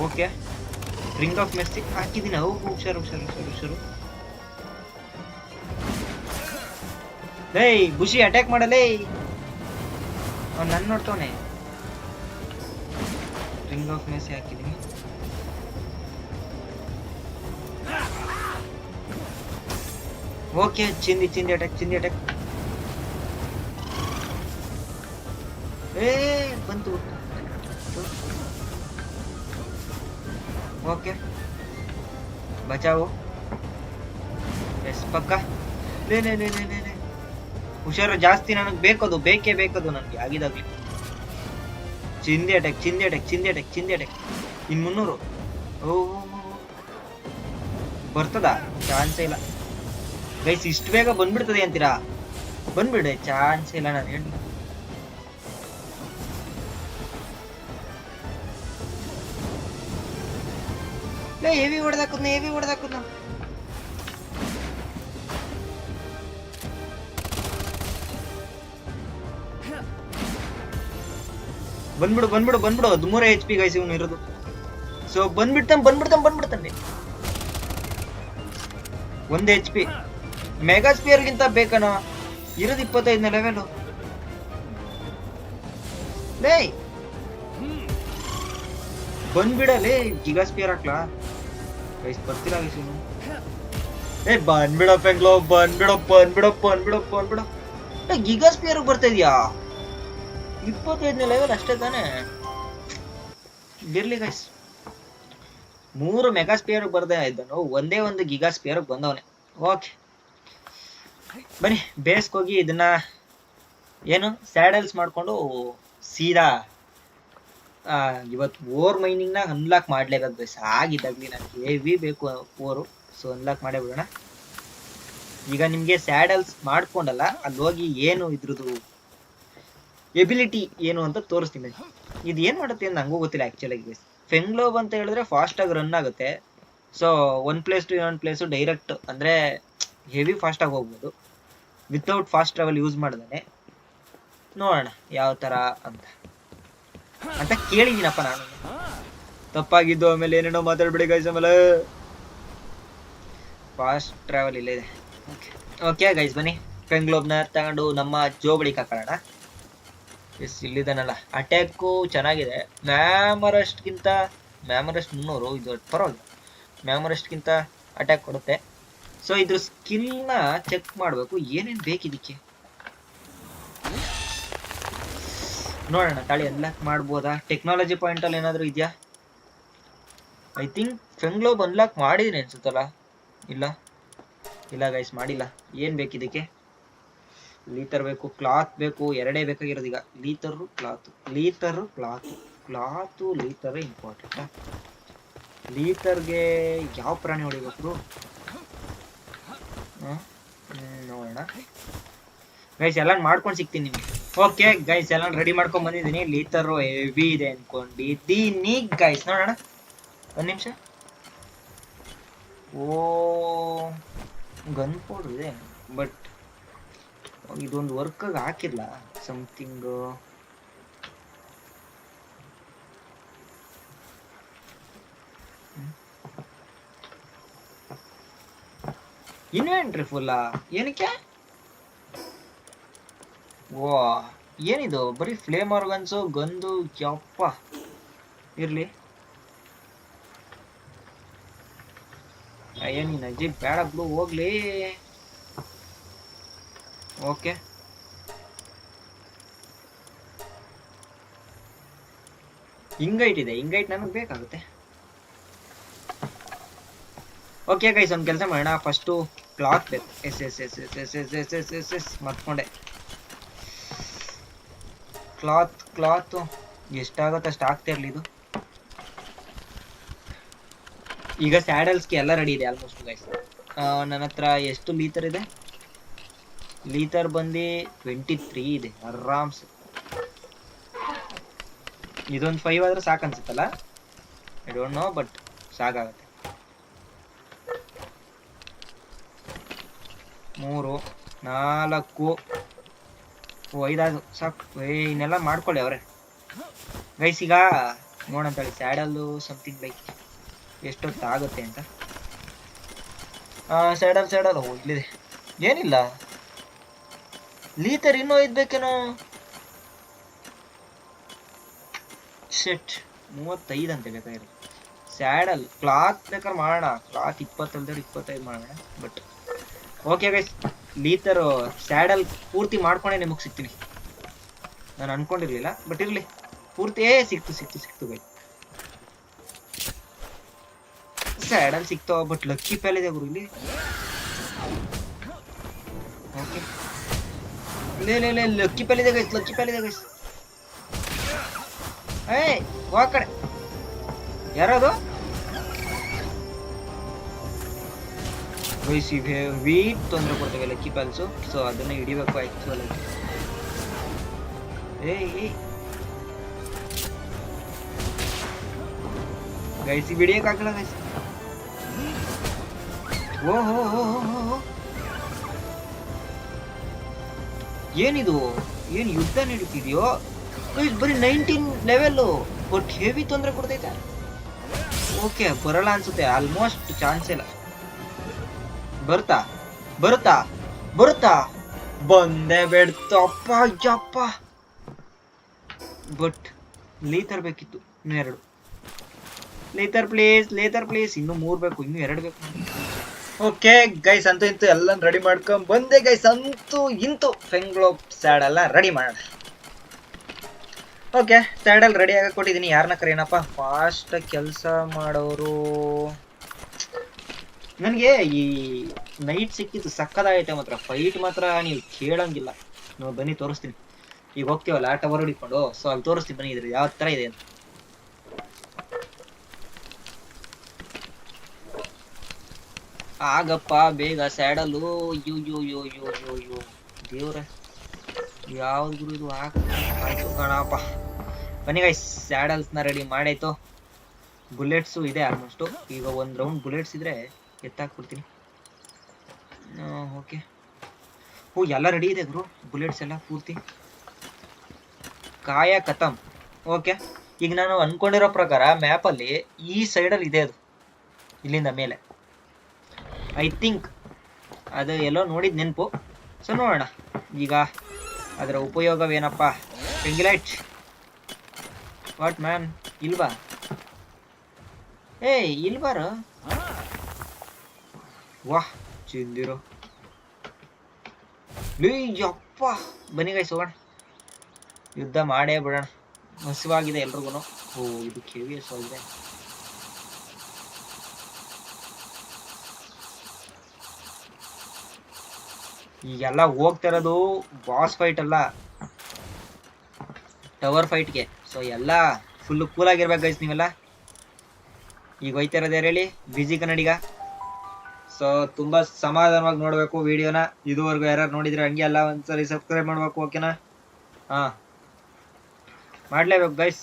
okay. Ring of mercy ಹಾಕಿದ್ದೀನಿ ಅವು ಹುಷಾರು ಹುಷಾರು ಹುಷಾರು ಹುಷಾರು. ಏಯ್ ಬುಷಿ ಅಟ್ಯಾಕ್ ಮಾಡಲೇ ಅವ್ನು ನನ್ನ ನೋಡ್ತಾವನೆ. ರಿಂಗ್ ಆಫ್ ಮೆಸ್ಸಿ ಹಾಕಿದ್ದೀನಿ ಓಕೆ, ಚಿಂದಿ ಚಿಂದಿ ಅಟ್ಯಾಕ್ ಚಿಂದಿ ಅಟ್ಯಾಕ್ ಏ ಬಂತು. ಓಕೆ ಬಚಾವು ಎಸ್ ಪಕ್ಕ ಲೇ ಲೇ ಲೇ ಲೇ ಲೇ ಹುಷಾರು, ಜಾಸ್ತಿ ನನಗೆ ಬೇಕದು, ಬೇಕೇ ಬೇಕದು ನನಗೆ. ಆಗಿದಾಗ್ಲಿ ಚಿಂದಿ ಅಟ್ಯಾಕ್ ಚಿಂದಿ ಅಟ್ಯಾಕ್ ಚಿಂದಿ ಅಟ್ಯಾಕ್ ಚಿಂದಿ ಅಟ್ಯಾಕ್ ಇನ್ ಮುನ್ನೂರು. ಓ ಬರ್ತದ? ಚಾನ್ಸೇ ಇಲ್ಲ. ಗೈಸ್ ಇಷ್ಟು ಬೇಗ ಬಂದ್ಬಿಡ್ತದೆ ಅಂತೀರಾ? ಬಂದ್ಬಿಡೆ, ಚಾನ್ಸ್ ಇಲ್ಲ, ನಾನು ಹೇಳಿ ಲೇ ಹೆವಿ ಹೊಡೆದಾಕದ್ನ ಹೆವಿ ಹೊಡೆದಾಕದ್ನ ಬಂದ್ಬಿಡು ಬಂದ್ಬಿಡು ಬಂದ್ಬಿಡು. ಹದಿಮೂರೇ ಎಚ್ ಪಿ ಗೈಸ್ ಇವನು ಇರೋದು. ಸೊ ಬಂದ್ಬಿಡ್ತಾನೆ ಬಂದ್ಬಿಡ್ತಾನೆ ಬಂದ್ಬಿಡ್ತಾನೆ. ಒಂದು ಎಚ್ ಪಿ ಮೆಗಾ ಸ್ಪಿಯರ್ಗಿಂತ ಬೇಕನ? ಇರೋದು ಇಪ್ಪತ್ತೈದನೇ ಲೆವೆಲು ಲೇ. ಬಂದ್ಬಿಡಲೇ ಗಿಗಾ ಸ್ಪಿಯರ್ ಹಾಕ್ಲಾ? ಗೈಸ್ ಬರ್ತಿಲ್ಲ ಗೈಸ್ ಇನ್ನು ಏ ಬಂದ್ಬಿಡ ಪೆಂಗ್ಲೋ ಬಂದ್ಬಿಡ ಬಂದ್ಬಿಡ ಬಂದ್ಬಿಡ ಬಂದ್ಬಿಡ ಏ ಗಿಗಾ ಸ್ಪಿಯರ್ ಬರ್ತಾ ಇದೆಯಾ ಇಪ್ಪತ್ತೈದನೇ ಲೆವೆಲ್ ಅಷ್ಟೇ ತಾನೇ ಇರ್ಲಿ ಗೈಸ್ ಮೂರು ಮೆಗಾ ಸ್ಪಿಯರ್ ಬರ್ದೇ ಇದ್ದನು ಒಂದೇ ಒಂದು ಗಿಗಾ ಸ್ಪಿಯರ್ ಬಂದವನೆ ಓಕೆ ಬನ್ನಿ ಬೇಸ್ಗೆ ಹೋಗಿ ಇದನ್ನ ಏನು ಸ್ಯಾಡಲ್ಸ್ ಮಾಡ್ಕೊಂಡು ಸೀದಾ ಇವತ್ತು ಓರ್ ಮೈನಿಂಗ್ನ ಅನ್ಲಾಕ್ ಮಾಡ್ಲೇಬೇಕು ಗೈಸ್ ಆಗಿದ್ದಾಗ್ಲಿ ನನಗೆ ಹೆವಿ ಬೇಕು ಓರು ಸೊ ಅನ್ಲಾಕ್ ಮಾಡೇ ಬಿಡೋಣ. ಈಗ ನಿಮ್ಗೆ ಸ್ಯಾಡಲ್ಸ್ ಮಾಡ್ಕೊಂಡಲ್ಲ ಅಲ್ಲಿ ಹೋಗಿ ಏನು ಇದ್ರದ್ದು ಎಬಿಲಿಟಿ ಏನು ಅಂತ ತೋರಿಸ್ತೀನಿ ಇದು ಏನು ಮಾಡುತ್ತೆ ಅಂತ ನಂಗೂ ಗೊತ್ತಿಲ್ಲ ಆಕ್ಚುಲಿ ಗೈಸ್ ಫೆಂಗ್ಲೋಬ್ ಅಂತ ಹೇಳಿದ್ರೆ ಫಾಸ್ಟ್ ಆಗಿ ರನ್ ಆಗುತ್ತೆ. ಸೊ ಒನ್ ಪ್ಲೇಸ್ ಟು ಇನ್ನೊಂದು ಪ್ಲೇಸು ಡೈರೆಕ್ಟ್ ಅಂದ್ರೆ ಹೆವಿ ಫಾಸ್ಟ್ ಆಗಿ ಹೋಗ್ಬೋದು. ವಿತೌಟ್ ಫಾಸ್ಟ್ ಟ್ರಾವೆಲ್ ಯೂಸ್ ಮಾಡ್ದಾನೆ. ನೋಡೋಣ ಯಾವ ತರ ಅಂತ. ಅಂತ ಕೇಳಿದ್ದೀನಪ್ಪ ನಾನು. ತಪ್ಪಾಗಿದ್ದು ಆಮೇಲೆ ಏನೇನೋ ಮಾತಾಡ್ಬಿಡಿ ಗೈಸ್ ಆಮೇಲೆ. ಫಾಸ್ಟ್ ಟ್ರಾವೆಲ್ ಇಲ್ಲ ಇದೆ. ಓಕೆ ಗೈಸ್ ಬನ್ನಿ. ಬೆಂಗ್ಳೂರ್ನ ತಗೊಂಡು ನಮ್ಮ ಜೋಬಳಿ ಹಾಕೋಣ ಎಸ್ ಇಲ್ಲಿದ್ದಾನಲ್ಲ. ಅಟ್ಯಾಕು ಚೆನ್ನಾಗಿದೆ. ಮ್ಯಾಮರಸ್ಟ್ಗಿಂತ ಮ್ಯಾಮರಸ್ಟ್ ಮುನ್ನೂರು, ಇದು ಪರವಾಗಿಲ್ಲ. ಮ್ಯಾಮರಸ್ಟ್ಗಿಂತ ಅಟ್ಯಾಕ್ ಕೊಡುತ್ತೆ. ಸೊ ಇದ್ರ ಸ್ಕಿಲ್ನ ಚೆಕ್ ಮಾಡಬೇಕು. ಏನೇನು ಬೇಕಿದಕ್ಕೆ? ನೋಡೋಣ, ತಾಳಿ ಅನ್ಲಾಕ್ ಮಾಡ್ಬೋದಾ? ಟೆಕ್ನಾಲಜಿ ಪಾಯಿಂಟ್ ಅಲ್ಲಿ ಏನಾದ್ರು ಇದೆಯಾ? ಐ ಥಿಂಕ್ ಫೆಂಗ್ಲೋಬ್ ಅನ್ಲಾಕ್ ಮಾಡಿದೀನಿ ಅನ್ಸುತ್ತಲ್ಲ? ಇಲ್ಲ? ಇಲ್ಲ ಗೈಸ್ ಮಾಡಿಲ್ಲ. ಏನ್ ಬೇಕಿದಕ್ಕೆ ಲೀತರ್ ಬೇಕು ಕ್ಲಾತ್ ಬೇಕು, ಎರಡೇ ಬೇಕಾಗಿರೋದು ಈಗ. Leather cloth leather cloth cloth leather important ಲೀಟರ್ಗೆ ಯಾವ ಪ್ರಾಣಿ ಹೊಡಿಬೇಕು ನೋಡೋಣ. ಗೈಸ್ ಎಲ್ಲ ಮಾಡ್ಕೊಂಡು ಸಿಗ್ತೀನಿ ನಿಮಗೆ. ಓಕೆ ಗೈಸ್ ಎಲ್ಲ ರೆಡಿ ಮಾಡ್ಕೊಂಡ್ ಬಂದಿದ್ದೀನಿ. ಲೀತರು ಹೆವಿ ಇದೆ ಅನ್ಕೊಂಡಿದ್ದೀನಿ. ಗೈಸ್ ನೋಡೋಣ. ಒಂದ್ ನಿಮಿಷ. ಓ ಗನ್ ಪೌಡರ್ ಇದೆ. ಬಟ್ ಇದೊಂದು ವರ್ಕ್ ಹಾಕಿಲ್ಲ. ಸಮಥಿಂಗ್ ಇನ್ವೆಂಟ್ರಿ ಫುಲ್ಲಾ ಏನಕ್ಕೆ? ಓ ಏನಿದು ಬರೀ ಫ್ಲೇಮ್ ಆರ್ಗನ್ಸು ಗಂದು ಯಪ್ಪ ಇರ್ಲಿ ಅಯ್ಯ ನೀನ್ ಬೇಡ ಬಿಡು ಹೋಗ್ಲಿ ಓಕೆ ಇಂಗೈಟ್ ಇದೆ ಹಿಂಗೈಟ್ ನನಗೆ ಬೇಕಾಗುತ್ತೆ ಓಕೆ ಗೈಸ್ ಒಂದು ಕೆಲಸ ಮಾಡೋಣ ಫಸ್ಟು ಕ್ಲಾತ್ ಬೇಕು yes yes yes yes yes yes yes yes yes yes ಮರ್ತ್ಕೊಂಡೆ cloth cloth ಎಷ್ಟಾಗತ್ತೆ ಅಷ್ಟು ಆಗ್ತಾ ಇರಲಿ ಇದು. ಈಗ ಸ್ಯಾಡಲ್ಸ್ಗೆ ಎಲ್ಲ ರೆಡಿ ಇದೆ ಆಲ್ಮೋಸ್ಟ್ ಗೈಸ್ ನನ್ನ ಹತ್ರ ಎಷ್ಟು ಲೀಟರ್ ಇದೆ? ಲೀಟರ್ ಬಂದು ಟ್ವೆಂಟಿ ತ್ರೀ ಇದೆ ಆರಾಮ್ಸೆ ಇದೊಂದು ಫೈವ್ ಆದ್ರೆ ಸಾಕು ಅನ್ಸುತ್ತಲ್ಲ? ಐ ಡೋಂಟ್ ನೋ ಬಟ್ ಸಾಕಾಗತ್ತೆ. ಮೂರು, ನಾಲ್ಕು ಐದಾದ್ರು ಸಾಕು. ಇನ್ನೆಲ್ಲ ಮಾಡ್ಕೊಳ್ಳಿ ಅವರೇ. ಗೈಸ್ ಈಗ ನೋಡಂತೇಳಿ ಸ್ಯಾಡಲ್ಲು ಸಮಥಿಂಗ್ ಲೈಕ್ ಎಷ್ಟೊತ್ತು ಆಗುತ್ತೆ ಅಂತ. ಸ್ಯಾಡಲ್ ಸ್ಯಾಡಲ್ ಇಲ್ಲಿದೆ. ಏನಿಲ್ಲ. ಲೀತರ್ ಇನ್ನೂ ಇದ್ಬೇಕೇನೋ ಶೆಟ್ ಮೂವತ್ತೈದು ಅಂತ ಬೇಕಾಗಿರೋ ಸ್ಯಾಡಲ್ ಕ್ಲಾತ್ ಬೇಕಾದ್ರೆ ಮಾಡೋಣ. ಕ್ಲಾತ್ ಇಪ್ಪತ್ತಲ್ದ್ರೆ ಇಪ್ಪತ್ತೈದು ಮಾಡೋಣ. But okay guys leather saddle ಪೂರ್ತಿ ಮಾಡ್ಕೊಂಡೆ ನಿಮಗೆ ಸಿಗ್ತೀನಿ. ನಾನು ಅನ್ಕೊಂಡಿರ್ಲಿಲ್ಲ ಬಟ್ ಇರ್ಲಿ. ಪೂರ್ತಿ, ಏ, ಸಿಕ್ತು ಸಿಕ್ತು ಸಿಕ್ತು ಬೈ ಸ್ಯಾಡಲ್ ಸಿಕ್ತಾವ ಬಟ್ ಲಕ್ಕಿ ಪ್ಯಾಲ್ ಇದೆ ಗುರು ಇಲ್ಲಿ. ಲಕ್ಕಿ ಪ್ಯಾಲ್ ಇದೆ ಗೈಸ್ ಲಕ್ಕಿ ಪ್ಯಾಲ್ ಇದೆ ಗೈಸ್ ಏಯ್ ಕಡೆ ಯಾರದು? ಇವೆ ವೀಟ್ ತೊಂದರೆ ಕೊಡ್ತೇವೆ ಲಕ್ಕಿ ಪಾಲ್ಸು ಸೊ ಅದನ್ನ ಹಿಡಿಬೇಕು ಆಯ್ತು ಏಯ್ ಏಯ್. ಗೈಸಿ ಹಿಡಿಯಕ್ ಆಗಲ್ಲ ಗೈಸಿ ಓ ಹೋ ಹೋ ಹೋ ಹೋ ಹೋ. ಏನಿದು? ಏನ್ ಯುದ್ಧ ನಡೀತಿದ್ಯೋ? ಗೈಸ್ ಬರೀ ನೈನ್ಟೀನ್ ಲೆವೆಲ್ಲು ಬಟ್ ಹೆವಿ ತೊಂದರೆ ಕೊಡ್ತೈತೆ. ಓಕೆ ಬರಲ್ಲ ಅನ್ಸುತ್ತೆ. ಆಲ್ಮೋಸ್ಟ್ ಚಾನ್ಸ್ ಇಲ್ಲ. ಬರುತ್ತಾ? ಬರುತ್ತಾ? ಬರುತ್ತಾ? ಬಂದೇ ಬೇಡ್ತಪ್ಪ ಯಪ್ಪ ಬಟ್, ಲೀತರ್ ಬೇಕಿತ್ತು, ಇನ್ನು ಎರಡು. ಲೇತರ್ ಪ್ಲೀಸ್ ಲೇತರ್ ಪ್ಲೀಸ್ ಇನ್ನು ಮೂರು ಬೇಕು, ಇನ್ನು ಎರಡು ಬೇಕು. ಓಕೆ ಗೈಸ್ ಅಂತೂ ಇಂತು ಎಲ್ಲ ರೆಡಿ ಮಾಡ್ಕೊಂಡ್ ಬಂದೆ ಗೈಸ್ ಅಂತೂ ಇಂತು ಫೆಂಗ್ಲೋ ಸ್ಯಾಡ್ ಎಲ್ಲ ರೆಡಿ ಮಾಡ ಓಕೆ ಸ್ಯಾಡಲ್ ರೆಡಿ ಆಗಿ ಕೊಟ್ಟಿದ್ದೀನಿ. ಯಾರನ್ನ ಕರೆಯೋಣಪ್ಪ? ಫಾಸ್ಟ್ ಕೆಲಸ ಮಾಡೋರು. ನನಗೆ ಈ ನೈಟ್ ಸಿಕ್ಕಿದ್ದು ಸಕ್ಕದಾಗೈತೆ ಮಾತ್ರ. ಫೈಟ್ ಮಾತ್ರ ನೀವು ಕೇಳಂಗಿಲ್ಲ. ನಾವು ಬನ್ನಿ, ತೋರಿಸ್ತೀನಿ. ಈಗ ಹೋಗ್ತೀವಲ್ಲ ಟವರ್ ಹಿಡ್ಕೊಂಡು ಸೊ ಅಲ್ಲಿ ತೋರಿಸ್ತೀನಿ ಬನ್ನಿ ಇದ್ರೆ ಯಾವ ಥರ ಇದೆ ಅಂತ. ಆಗಪ್ಪ, ಬೇಗ ಸ್ಯಾಡಲ್ಲು ಯು ಅಯ್ಯೋ ಅಯ್ಯೋ ಯು ಯು ಯು ದೇವ್ರೆ, ಯಾವ್ದು ಗುರು ಇದು? ಆಯ್ತು ಕಣಪ್ಪ. ಬನ್ನಿ ಗೈಸ್ ಸ್ಯಾಡಲ್ಸ್ನ ರೆಡಿ ಮಾಡಾಯ್ತು. ಬುಲೆಟ್ಸು ಇದೆ ಆಲ್ಮೋಸ್ಟು ಈಗ ಒಂದು ರೌಂಡ್ ಬುಲೆಟ್ಸ್ ಇದ್ರೆ ಎತ್ತಾಕ್ಬಿಡ್ತೀನಿ. ಓಕೆ. ಓ, ಎಲ್ಲ ರೆಡಿ ಇದೆ ಗುರು. ಬುಲೆಟ್ಸ್ ಎಲ್ಲ ಪೂರ್ತಿ. ಕಾಯ ಕತಮ್ ಓಕೆ. ಈಗ ನಾನು ಅಂದ್ಕೊಂಡಿರೋ ಪ್ರಕಾರ ಮ್ಯಾಪಲ್ಲಿ ಈ ಸೈಡಲ್ಲಿ ಇದೆ ಅದು. ಇಲ್ಲಿಂದ ಮೇಲೆ. ಐ ಥಿಂಕ್ ಅದು ಎಲ್ಲೋ ನೋಡಿದ ನೆನಪು. ಸೊ ನೋಡೋಣ. ಈಗ ಅದರ ಉಪಯೋಗವೇನಪ್ಪ? ಟೆಂಗಿಲೈಟ್ ವಾಟ್ ಮ್ಯಾನ್ ಇಲ್ವಾ? ಏ ಇಲ್ಬಾರ ವಾಹ್ ಚಿಂದಿರೋ ಲೇ ಯಪ್ಪ ಬನ್ನಿ ಗೈಸ್ ಹೋಗೋಣ. ಯುದ್ಧ ಮಾಡೇ ಬಿಡೋಣ. ಹಸಿವಾಗಿದೆ ಎಲ್ರಿಗೂ ಓ, ಇದು ಕೆವಿ ಇದೆ ಈಗೆಲ್ಲ ಹೋಗ್ತಾ ಇರೋದು ಬಾಸ್ ಫೈಟ್ ಅಲ್ಲ. ಟವರ್ ಫೈಟ್ಗೆ ಸೊ ಎಲ್ಲ ಫುಲ್ ಕೂಲ್ ಆಗಿರ್ಬೇಕು ಗೈಸ್ ನೀವೆಲ್ಲ. ಈಗ ಹೋಯ್ತಾ ಇರೋದು ಯಾರು ಹೇಳಿ? ಬಿಜಿ ಕನ್ನಡಿಗ ಸೊ ತುಂಬಾ ಸಮಾಧಾನವಾಗಿ ನೋಡ್ಬೇಕು ವಿಡಿಯೋನ ಇದುವರೆಗೂ ಯಾರು ನೋಡಿದ್ರೆ ಹಂಗೆ ಅಲ್ಲ, ಒಂದ್ಸರಿ ಸಬ್ಸ್ಕ್ರೈಬ್ ಮಾಡ್ಬೇಕು ಓಕೆನಾ ಹಾ. ಮಾಡ್ಲೇಬೇಕು ಗೈಸ್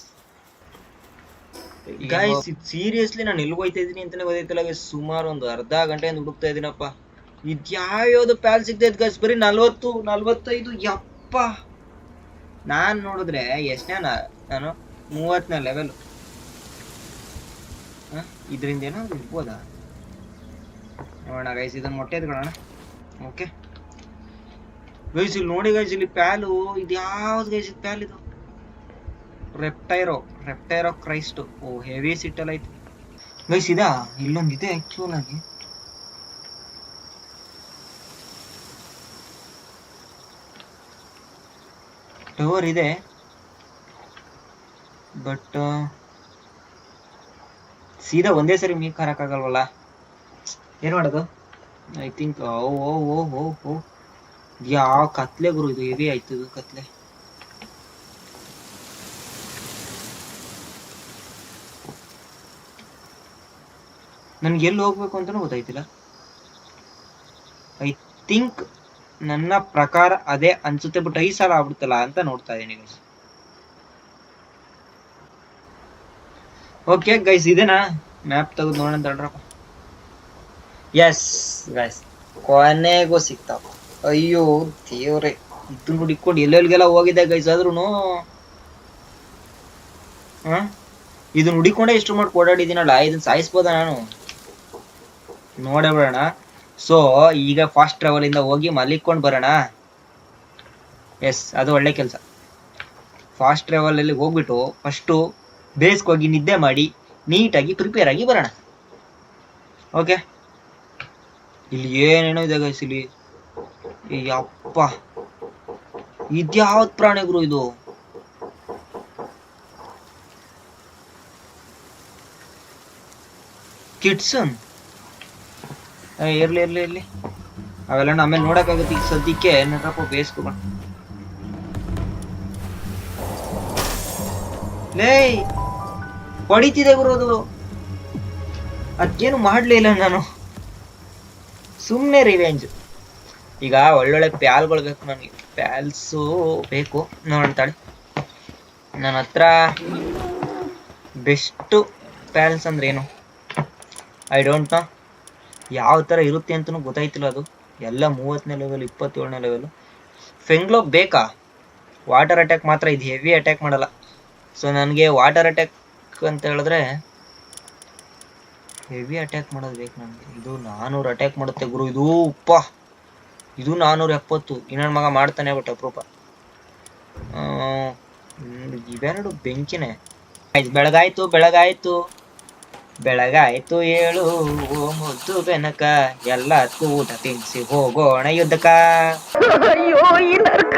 ಗೈಸ್ ಸೀರಿಯಸ್ಲಿ ನಾನು ಎಲ್ಲಿ ಹೋಯ್ತಾ ಇದ್ದೀನಿ ಅಂತಾನೆ ಗೊತ್ತಾಯ್ತಿಲ್ಲ ಗೈಸ್ ಸುಮಾರು ಒಂದು ಅರ್ಧ ಗಂಟೆಯಿಂದ ಹುಡುಕ್ತಾ ಇದೀನಪ್ಪ ಇದ್ಯಾವ್ಯಾವ್ದು ಪ್ಯಾಲ್ ಸಿಗ್ತೈತೆ ಗೈಸ್ ಬರೀ ನಲ್ವತ್ತು, ನಲ್ವತ್ತೈದು, ಯಪ್ಪ. ನಾನು ನೋಡಿದ್ರೆ ಎಷ್ಟನೇ ನಾನು ಮೂವತ್ತನೇ ಲೆವೆಲ್ ಇದರಿಂದ ಏನೋ ಇರ್ಬೋದಾ? ನೋಡೋಣ ಗೈಸ್ ಇದನ್ನ ಮೊಟ್ಟೆ ಎತ್ಕೊಳ್ಳೋಣ. ಓಕೆ ಗೈಸ್ ಇಲ್ಲಿ ನೋಡಿ ಗೈಸ್ ಇಲ್ಲಿ ಪ್ಯಾಲು ಇದು ಯಾವ್ದು ಗೈಸ್ ಇದು ಪ್ಯಾಲ್ ಇದು? ರೆಪ್ಟೈರೋ ರೆಪ್ಟೈರೋ ಕ್ರೈಸ್ಟ್ ಓ ಹೆವಿ ಸಿಟ್ಟಲ್ ಐತಿ. ಗೈಸ್ ಇದಾ? ಇಲ್ಲೊಂದು ಇದೆ ಆಕ್ಚುಲ್ ಆಗಿ. ಟವರ್ ಇದೆ. ಬಟ್ ಸೀದಾ ಒಂದೇ ಸರಿ ಮೀಕ್ ಹಾರಕ್ಕಾಗಲ್ವಲ್ಲ ಏನ್ ಮಾಡೋದು? ಐ ಥಿಂಕ್ ಓ ಓ ಓ ಓ ಯಾವ ಕತ್ಲೆ ಗುರು, ಇದು ಹೆವಿ ಆಯ್ತು ಇದು ಕತ್ಲೆ. ನನ್ಗೆ ಎಲ್ಲಿ ಹೋಗ್ಬೇಕು ಅಂತಾನೂ ಗೊತ್ತಾಯ್ತಿಲ್ಲ. ಐ ಥಿಂಕ್ ನನ್ನ ಪ್ರಕಾರ ಅದೇ ಅನ್ಸುತ್ತೆ ಬಟ್ ಐದು ಸಾಲ ಆಗ್ಬಿಡ್ತಲ್ಲ ಅಂತ ನೋಡ್ತಾ ಇದ್ದೀನಿ ಗೈಸ್ ಓಕೆ ಗೈಸ್ ಇದೇನಾ? ಮ್ಯಾಪ್ ತೆಗೆದು ನೋಡೋಣ ತಡ್ರಪ್ಪ ಎಸ್ ಗೈಸ್ ಕೊನೆಗೂ ಸಿಕ್ತಾವ. ಅಯ್ಯೋ, ದೇವ್ರೆ. ಇದ್ರ ಹುಡಿಕೊಂಡು ಎಲ್ಲೆಲ್ಲಿಗೆಲ್ಲ ಹೋಗಿದ್ದೆ ಗೈಸ್ ಆದ್ರೂ ಹ? ಇದನ್ನ ಹುಡಿಕೊಂಡೆ ಇಷ್ಟು ಮಾಡಿ ಓಡಾಡಿದ್ದೀನಲ್ಲ ಇದನ್ನ ಸಾಯಿಸ್ಬೋದ ನಾನು? ನೋಡೇ ಬಿಡೋಣ ಸೊ ಈಗ ಫಾಸ್ಟ್ ಟ್ರಾವೆಲ್ ಇಂದ ಹೋಗಿ ಮಲಿಕೊಂಡು ಬರೋಣ. ಎಸ್ ಅದು ಒಳ್ಳೆ ಕೆಲಸ. ಫಾಸ್ಟ್ ಟ್ರಾವೆಲ್ ಅಲ್ಲಿ ಹೋಗ್ಬಿಟ್ಟು ಫಸ್ಟು ಬೇಸ್ಗೆ ಹೋಗಿ ನಿದ್ದೆ ಮಾಡಿ ನೀಟಾಗಿ ಪ್ರಿಪೇರ್ ಆಗಿ ಬರೋಣ. ಓಕೆ ಇಲ್ಲಿ ಏನೇನೋ ಇದೆ ಗೈಸ್ ಇಲ್ಲಿ. ಯಪ್ಪಾ. ಇದ್ಯಾವ್ದು ಪ್ರಾಣಿ ಗುರು ಇದು? ಕಿಡ್ಸನ್? ಇರ್ಲಿ ಇರ್ಲಿ ಇರ್ಲಿ. ಅವೆಲ್ಲ ಆಮೇಲೆ ನೋಡಕ್ಕಾಗುತ್ತೆ ಈಗ ಸದ್ಯಕ್ಕೆ. ಏನಪ್ಪ ಬೇಸ್ಕೊ ಲೇ ಹೊಡಿತಿದೆ ಗುರು ಅದು. ಅದೇನು ಮಾಡ್ಲಿಲ್ಲ ನಾನು. ಸುಮ್ಮನೆ ರಿವೆಂಜ್ ಈಗ ಒಳ್ಳೊಳ್ಳೆ ಪ್ಯಾಲ್ಗಳು ಬೇಕು ನನಗೆ. ಪ್ಯಾಲ್ಸು ಬೇಕು. ನೋಡ್ತಾಳೆ ತಾಳಿ ನನ್ನ ಹತ್ರ ಬೆಸ್ಟು ಪ್ಯಾಲ್ಸ್ ಅಂದ್ರೆ ಏನು? ಐ ಡೋಂಟ್ ನೋ ಯಾವ ಥರ ಇರುತ್ತೆ ಅಂತಲೂ ಗೊತ್ತಾಯ್ತಿಲ್ಲ ಅದು. ಎಲ್ಲ ಮೂವತ್ತನೇ ಲೆವೆಲ್ ಇಪ್ಪತ್ತೇಳನೇ ಲೆವೆಲ್ ಫೆಂಗ್ಲೋ ಬೇಕಾ? ವಾಟರ್ ಅಟ್ಯಾಕ್ ಮಾತ್ರ ಇದು ಹೆವಿ ಅಟ್ಯಾಕ್ ಮಾಡಲ್ಲ. ಸೊ ನನಗೆ ವಾಟರ್ ಅಟ್ಯಾಕ್ ಅಂತ ಹೇಳಿದ್ರೆ ಹೆವಿ ಅಟ್ಯಾಕ್ ಮಾಡೋದು ಬೇಕು ನನಗೆ ಇದು ನಾನೂರು ಅಟ್ಯಾಕ್ ಮಾಡುತ್ತೆ ಗುರು. ಇದು ಉಪ್ಪ. ಇದು ನಾನೂರ ಎಪ್ಪತ್ತು. ಇನ್ನೊಂದು ಮಗ ಮಾಡ್ತಾನೆ ಬಟ್ ಅಪರೂಪ. ಇವೆರಡು ಬೆಂಕಿನೇ. ಆಯ್ತು, ಬೆಳಗಾಯ್ತು ಬೆಳಗಾಯ್ತು. ಬೆಳಗಾಯ್ತು ಏಳು. ಓ ಮುದ್ದು ಬೆನಕ. ಎಲ್ಲ ಊಟ ತಿನ್ಸಿ ಹೋಗೋಣ ಯುದ್ಧಕ ಅಯ್ಯೋ, ಈ ನರ್ಕ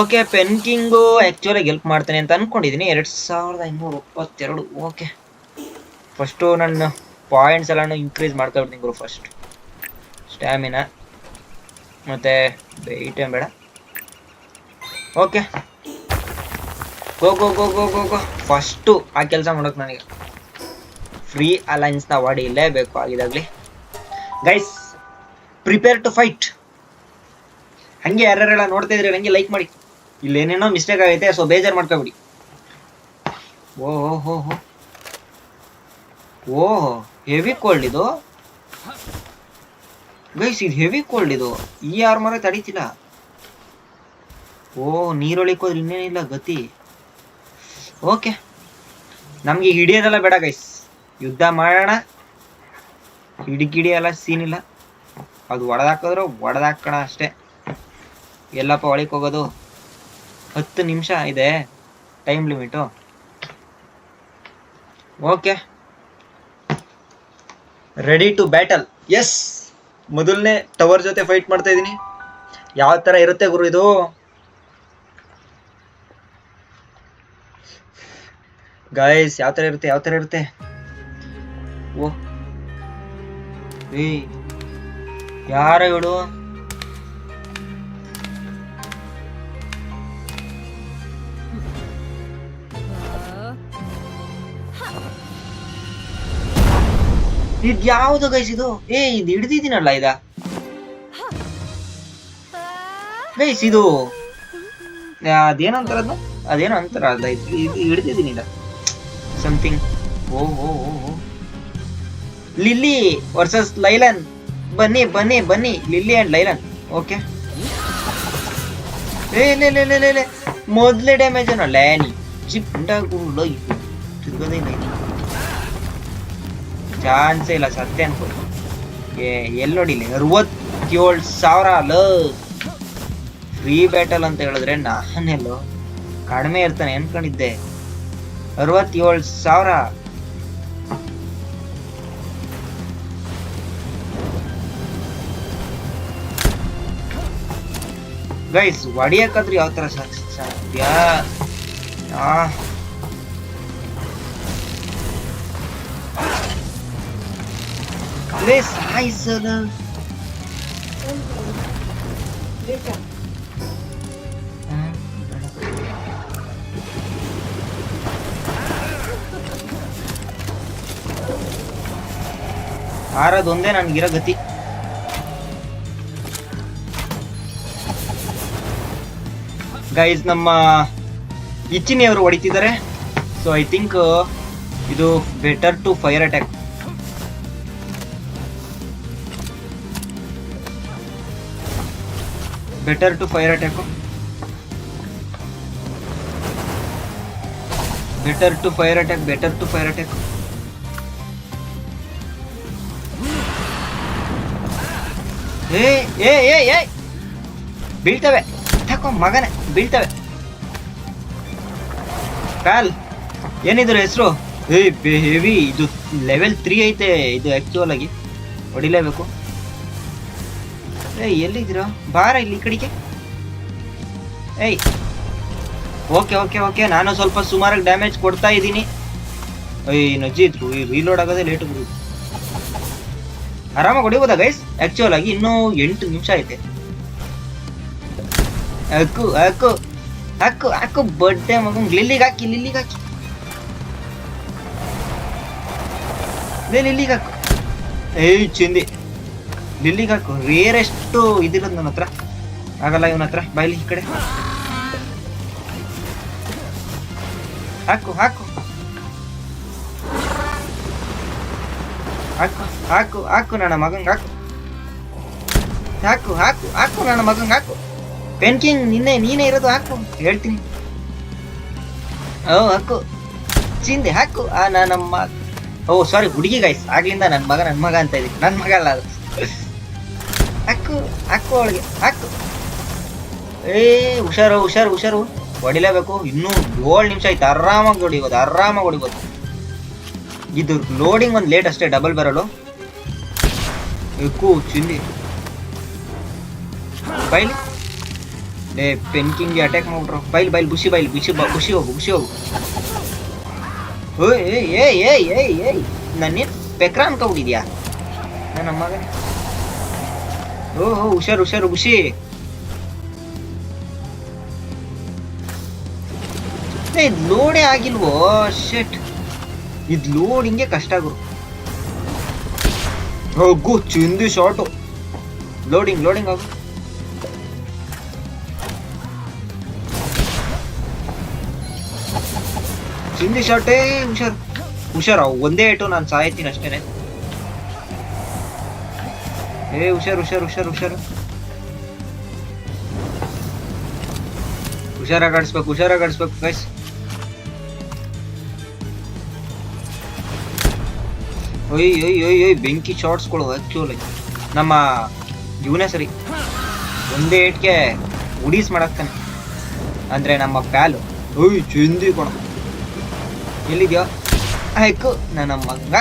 ಓಕೆ ಪೆನ್ ಕಿಂಗು ಆ್ಯಕ್ಚುಲಾಗಿ ಹೆಲ್ಪ್ ಮಾಡ್ತೇನೆ ಅಂತ ಅನ್ಕೊಂಡಿದ್ದೀನಿ ಎರಡು ಸಾವಿರದ ಐನೂರ ಇಪ್ಪತ್ತೆರಡು. ಓಕೆ ಫಸ್ಟು ನನ್ನ ಪಾಯಿಂಟ್ಸ್ ಎಲ್ಲ ಇನ್ಕ್ರೀಸ್ ಮಾಡ್ಕೊಬಿಡ್ತೀನಿ ಗುರು ಫಸ್ಟ್ ಸ್ಟ್ಯಾಮಿನ ಮತ್ತು ವೆಯ್ಟ್ ಬೇಡ. Okay go go go go go go first ಆ ಕೆಲಸ ಮಾಡೋಕೆ ನನಗೆ ಫ್ರೀ ಅಲೈನ್ಸ್ನ ಹೊಡಿಲೇಬೇಕು ಆಗಿದಾಗಲಿ. ಗೈಸ್ ಪ್ರಿಪೇರ್ ಟು ಫೈಟ್ ಹಂಗೆ ಯಾರ್ಯಾರೆಲ್ಲ ನೋಡ್ತಾ ಇದ್ರೆ ಹಂಗೆ ಲೈಕ್ ಮಾಡಿ. ಇಲ್ಲಿ ಏನೇನೋ ಮಿಸ್ಟೇಕ್ ಆಗೈತೆ ಸೊ ಬೇಜಾರು ಮಾಡ್ಕೊಬಿಡಿ. ಓ ಹೋ ಹೋ ಹೋ ಓ ಹೆವಿ ಕೋಲ್ಡ್ ಇದು? ಗೈಸ್ ಇದು ಹೆವಿ ಕೋಲ್ಡ್ ಇದು. ಈ ಆರ್ಮರ ತಡೀತಿಲ್ಲ. ಓ ನೀರೊಳಿಕ್ ಹೋದ್ರೆ ಇನ್ನೇನಿಲ್ಲ, ಗತಿ. ಓಕೆ ನಮ್ಗೆ ಹಿಡಿಯೋದೆಲ್ಲ ಬೇಡ ಗೈಸ್ ಯುದ್ಧ ಮಾಡೋಣ. ಹಿಡಿಗಿಡಿ ಎಲ್ಲ ಸೀನಿಲ್ಲ ಅದು ಒಡೆದಾಕಿದ್ರು ಒಡೆದಾಕೋಣ ಅಷ್ಟೇ. ಎಲ್ಲಪ್ಪ ಒಳಕ್ಕೆ ಹೋಗೋದು. ಹತ್ತು ನಿಮಿಷ ಇದೆ. Time limit okay ready to battle yes ಮೊದಲನೇ ಟವರ್ ಜೊತೆ ಫೈಟ್ ಮಾಡ್ತಾ ಇದ್ದೀನಿ. ಯಾವ ಥರ ಇರುತ್ತೆ ಗುರು ಇದು? ಗಾಯ್ಸ್ ಯಾವ ಥರ ಇರುತ್ತೆ? ಯಾವ ಥರ ಇರುತ್ತೆ? ಓ. ಏ ಯಾರ ಇವಳು? ಇದ್ ಯಾವ್ದು ಗೈಸ್ ಇದು? ಏ, ಇದು ಹಿಡ್ದಿದ್ದೀನಲ್ಲ ಇದ? ಗೈಸ್ ಇದು ಅದೇನಂತಾರ ಅದು? ಅದೇನೋ ಅಂತಾರ, ಅದ ಇದು ಹಿಡ್ದಿದ್ದೀನಿ ಇದ. ಸಮಥಿಂಗ್ ಓ ಓ ಓ. ಲಿಲ್ಲಿ ವರ್ಸಸ್ ಲೈಲನ್ ಬನ್ನಿ ಬನ್ನಿ ಬನ್ನಿ. ಲಿಲ್ಲಿ ಅಂಡ್ ಲೈಲನ್ ಓಕೆ ಏ, ಲೇ ಲೇ ಲೇ ಲೇ ಲೇ. ಮೊದ್ಲೇ ಡ್ಯಾಮೇಜ್ ಅನ್ನೋ ಲ್ಯಾನಿ ಚಿಪ್ಪಾಗುಳ್ಳೋ ತಿರ್ಗೋದೇ ಇಲ್ಲ. ಚಾನ್ಸೇ ಇಲ್ಲ ಸತ್ಯ ಅನ್ಕೊಳ್ಳಿ ಏ ಎಲ್ಲಿ ನೋಡಿಲಿ? ಅರವತ್ತೇಳು ಸಾವಿರ ಅಲ್ಲ ಫ್ರೀ ಬ್ಯಾಟಲ್ ಅಂತ ಹೇಳಿದ್ರೆ ನಾನೆಲ್ಲೋ ಕಡಿಮೆ ಇರ್ತಾನೆ ಅನ್ಕೊಂಡಿದ್ದೆ. ಅರವತ್ತೇಳು ಸಾವಿರ. ಗೈಸ್ ಒಡಿಯಕ್ಕಾದ್ರೂ ಯಾವ ತರ ಸಾಧ್ಯ? ಲೇ ಸಾಯಿಸಲ ಆರದೊಂದೇ ನನಗಿರೋ ಗತಿ. ಗೈಸ್ ನಮ್ಮ ಇಚ್ಚಿನಿಯವರು ಹೊಡಿತಿದ್ದಾರೆ. ಸೊ ಐ ಥಿಂಕ್ ಇದು better to fire attack better to fire attack better to fire attack better to fire attack ಏ ಏ ಏ ಏ! ಬೀಳ್ತವೆ. ತಕೋ ಮಗನೇ, ಬೀಳ್ತವೆ. ಕಾಲ್, ಏನಿದ್ರು ಹೆಸರು? ಏ ಹೆವಿ ಇದು ಲೆವೆಲ್ ತ್ರೀ ಐತೆ, ಇದು ಆಕ್ಚುಯಲ್ ಆಗಿ. ಹೊಡಿಲೇಬೇಕು. ಏ ಎಲ್ಲಿದ್ದೀರಾ? ಬಾರ ಇಲ್ಲಿ ಈ ಕಡೆಗೆ. ಏಯ್. ಓಕೆ ಓಕೆ ಓಕೆ ನಾನು ಸ್ವಲ್ಪ ಸುಮಾರಾಗಿ ಡ್ಯಾಮೇಜ್ ಕೊಡ್ತಾ ಇದ್ದೀನಿ. ಏಯ್ ನಜ್ಜಿ ಇದ್ರು ಈ ರೀಲೋಡ್ ಆಗೋದೇ ಲೇಟ್ ಬಿಡು ಆರಾಮಾಗಿ ಹೊಡಿಬೋದಾ ಗೈಸ್ ಆ್ಯಕ್ಚುಯಲ್ ಆಗಿ ಇನ್ನೂ ಎಂಟು ನಿಮಿಷ ಐತೆ. ಹಾಕು ಹಾಕು ಹಾಕು ಹಾಕು ಬಡ್ಡೆ ಮಗನ್ ಲಿಲ್ಲಿಗೆ ಹಾಕಿ ಲಿಲ್ಲಿಗೆ ಹಾಕಿ. ಲಿಲ್ಲಿಗೆ ಹಾಕು. ಏಯ್, ಚಿಂದಿ. ಲಿಲ್ಲಿಗೆ ಹಾಕು. ರೇರೆಷ್ಟು ಇದಿರೋದು ನನ್ನ ಹತ್ರ. ಆಗಲ್ಲ ಇವನ ಹತ್ರ. ಬಾಯ್ಲಿ ಈ ಕಡೆ. ಹಾಕು ಹಾಕು. ಹಾಕು ಹಾಕು ಹಾಕು ನನ್ನ ಮಗಂಗೆ, ಹಾಕು. ಹಾಕು ಹಾಕು ಹಾಕು ನನ್ನ ಮಗಂಗೆ, ಹಾಕು. ಪೆನ್ಕಿಂಗ್ ನಿನ್ನೆ, ನೀನೇ ಇರೋದು ಹಾಕು. ಹೇಳ್ತೀನಿ. ಓ, ಹಾಕು. ಚಿಂದೆ ಹಾಕು. ಆ ನಮ್ಮ ಓ ಸಾರಿ ಹುಡುಗಿ ಗಾಯ್ಸ್ ಆಗ್ಲಿಂದ ನನ್ನ ಮಗ ನನ್ನ ಮಗ ಅಂತ ಇದ್ದೀನಿ. ನನ್ನ ಮಗ ಅಲ್ಲ ಅದು. ಹಾಕು ಹಾಕು ಅವಳಿಗೆ, ಹಾಕು. ಏ, ಹುಷಾರು ಹುಷಾರು ಹುಷಾರು. ಹೊಡಿಲೇಬೇಕು. ಇನ್ನೂ ಏಳು ನಿಮಿಷ ಆಯ್ತು. ಆರಾಮಾಗಿ ಹೊಡಿಬೋದು ಆರಾಮಾಗಿ ಹೊಡಿಬೋದು ಇದು ಲೋಡಿಂಗ್ ಒಂದು ಲೇಟ್ ಅಷ್ಟೇ ಡಬಲ್ ಬರಲು ಕೂ ಚಿಂದಿ ಬೈಲಿ. ಲೇ ಪೆನ್ಕಿಂಗ್ ಅಟ್ಯಾಕ್ ಮಾಡ್ಬಿಟ್ರು. ಬೈಲ್ ಬೈಲ್, ಬುಷಿ ಬೈಲ್, ಬುಷಿ, ಬಾ, ಬುಷಿ ಹೋಗು ಬುಷಿ ಹೋಗು. ಏಯ್ ಏ ಏ ಏಯ್ ಏಯ್. ನನ್ನ ಪೆಕ್ರ ಅನ್ಕೊಬಿಟ್ಟಿದ್ಯಾ ನನ್ನ ಮಗನೇ. ಓ ಹುಷಾರು ಹುಷಾರು ಏ ಇದು ಲೋಡೇ ಆಗಿಲ್ವೋ ಶೆಟ್ ಲೋಡ್ ಹಿಂಗೆ ಕಷ್ಟ ಗುರು. ಹೋಗು ಚಿಂದಿ ಶಾರ್ಟು ಲೋಡಿಂಗ್ ಲೋಡಿಂಗ್ ಆಗು. ಚಿಂದಿ ಶಾರ್ಟೇ ಹುಷಾರ್. ಹುಷಾರ, ಒಂದೇ ಏಟು ನಾನು ಸಾಯ್ತೀನಿ ಅಷ್ಟೇನೆ. ಏ, ಹುಷಾರು ಹುಷಾರು ಹುಷಾರು ಹುಷಾರು. ಹುಷಾರಾಗಿ ಆಡಿಸ್ಬೇಕು ಹುಷಾರಾಗಿ ಆಡಿಸ್ಬೇಕು ಗೈಸ್ ಒಯ್ ಒಯ್ ಒಯ್ ಒಯ್ ಬೆಂಕಿ ಶಾರ್ಟ್ಸ್ಗಳು ಆಕ್ಚುಲಿ ನಮ್ಮ ಇವನೇ ಸರಿ. ಒಂದೇ ಏಟ್ಗೆ ಉಡೀಸ್ ಮಾಡಾಕ್ತಾನೆ. ಅಂದ್ರೆ ನಮ್ಮ ಪ್ಯಾಲು. ಒಯ್ ಚಿಂದಿ ಕೊಡ. ಎಲ್ಲಿದೆಯೋ? ಆಯ್ಕು ನನ್ನ ಮಗ.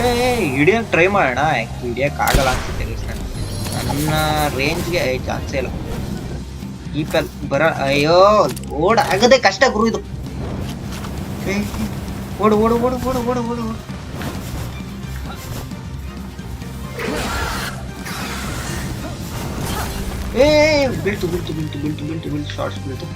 ಏಯ್ ಹಿಡಿಯಕ್ ಟ್ರೈ ಮಾಡೋಣ. ಹಿಡಿಯಕ್ ಆಗಲ್ಲ ಅನ್ಸುತ್ತೆ ನನ್ನ ರೇಂಜ್ಗೆ ಚಾನ್ಸೇ ಇಲ್ಲ. ಈ ಬರ, ಅಯ್ಯೋ ಓಡ್ ಆಗದೆ ಕಷ್ಟ ಗುರು ಇದು. ಓಡು ಓಡು ಓಡು ಓಡು ಓಡು ಓಡು ಓಡು. ಏ ಬೀಳ್ತು ಬೀಳ್ತು ಬೀಳ್ತು ಬೀಳ್ತು ಬೀಳ್ತು ಬೀಳ್ತು ಶಾರ್ಟ್ಸ್ ಬೀಳ್ತು.